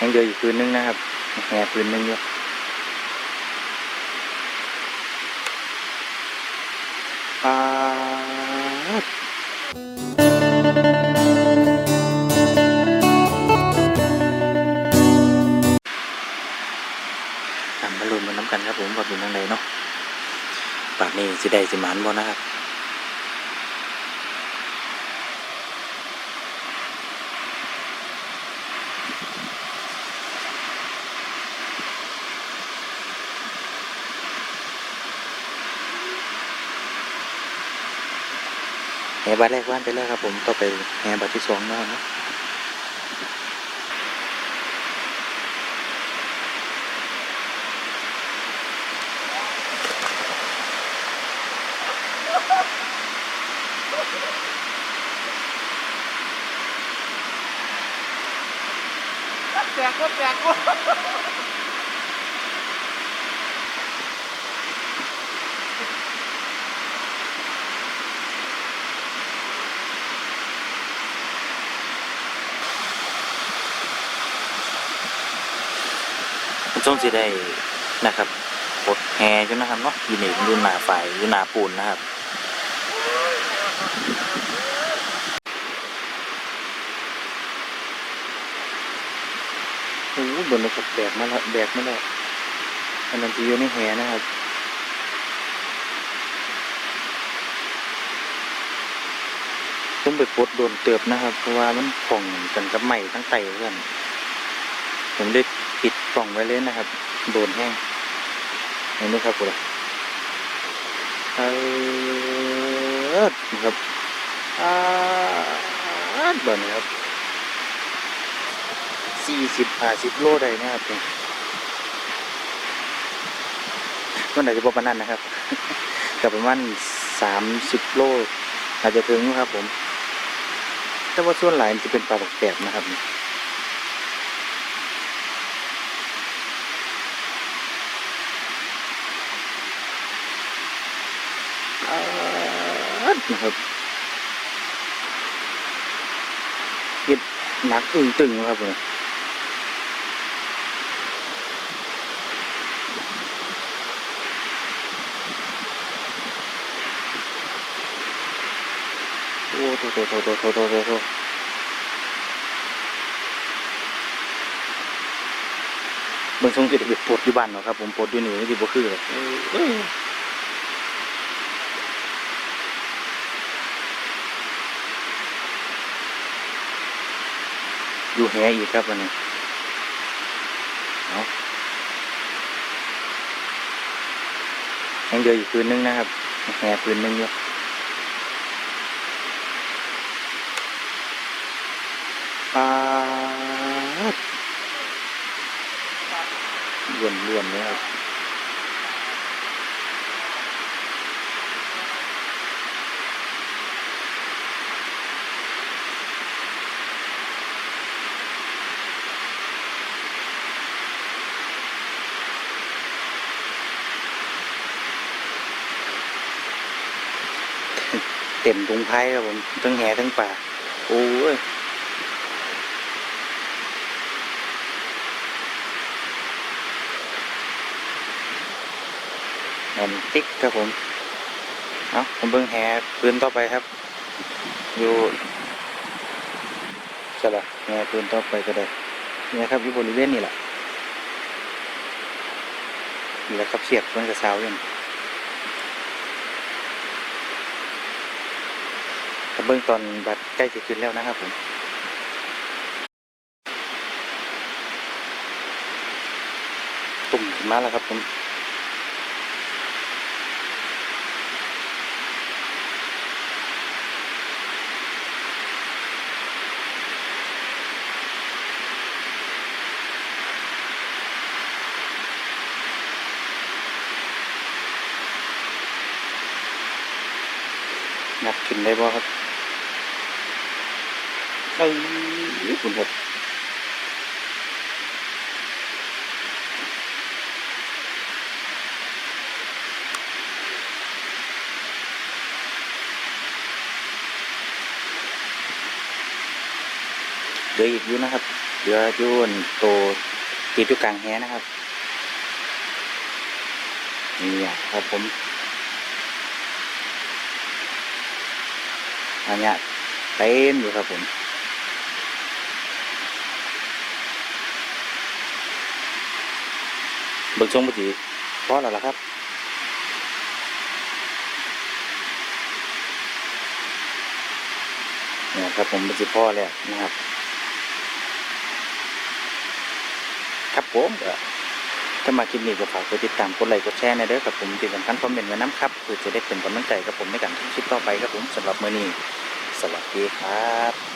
ยังเหลืออีกคืนนึงนะครับแห่คืนนึงอยู่ปาดตามบอลลูนมาน้ำกันครับผมว่าเป็นยังไงเนาะปากนี้สิได้สิมานบ่นะครับ แห่บัตรแรกว่านไปแล้วครับผมต่อไปแห่บัตรที่สองนาะนะแตกก็แตกก็ ช่วงสิได้นะครับกดแห่จนนะครับเนาะยูนี่อยู่หนาฝ่ายอยู่หนาปูนนะครับโอ้โหบนรถแบกมาแล้วแบกมาแล้วอันนั้นที่อยู่ในแห่นะครับต้องไปปดโดนเติบนะครับ เพราะว่ามันผ่องกันกับใหม่ทั้งไตเพื่อนผมได้ ปิดกล่องไว้เลยนะครับ โดนแห้งเห็นไหมครับผมเออครับอ่าบ่นครับสี่สิบห้าสิบโลได้นะครับเนี่ยมันอาจะประมาณนั้นนะครับกับประมาณสามสิบโลอาจจะถึงครับผม แต่ว่าส่วนหลายมันจะเป็นปลาบักแตกนะครับ นะครับเก็บหนักตึงๆครับผมโอ้โถโถโถโถโถโถโถเบิ่งทรงสิได้ปปวดอยู่บ้านเนาะครับ ผมปวดอยู่นี่ที่บ่คือเอ้ย อยู่แหอีกครับวันนี้เอายังเหลืออีกคืนนึงนะครับแหคืนนึงเยู่ปาดล้วนล้วนๆเลยครับ เต็มตุงไพ่ครับผมทั้งแหทั้งป่าโอ้ยแอนติ๊กครับผมเอาผมเบิ่งแหปืนต่อไปครับ อยู่ใช่ละแหปืนต่อไปก็ได้เนี่ยครับอยู่บริเวณนี้แหละนี่แหละครับเสียบมันกระซาวอยังแต่ เบื้องตอนบัดใกล้จะขึ้นแล้วนะครับผมตุ่มขึ้นมาแล้วครับผมนับขึ้นได้บ่ครับ เอ้ยคุณครับเหลืออีกอยู่นะครับ เหลืออยุ่นโตติดอยู่กลางแหนะครับ นี่อะครับผมอันนี้เต็มอยู่ครับผม เบิ่งชงปจีพอแล้วล่ะครับเนี่ยครับผมเป็นสิพ่อแล้วนะครับ ครับผมถ้ามาคลิปนี้ก็ฝากกดติดตามกดไลค์กดแชร์ในเด้อครับผมที่สำคัญคอมเมนต์ไว้น้ำครับเพื่อจะได้เป็นกำลังใจกับผมในการทำคลิปต่อไปครับผมสำหรับมื้อนี้ สวัสดีครับ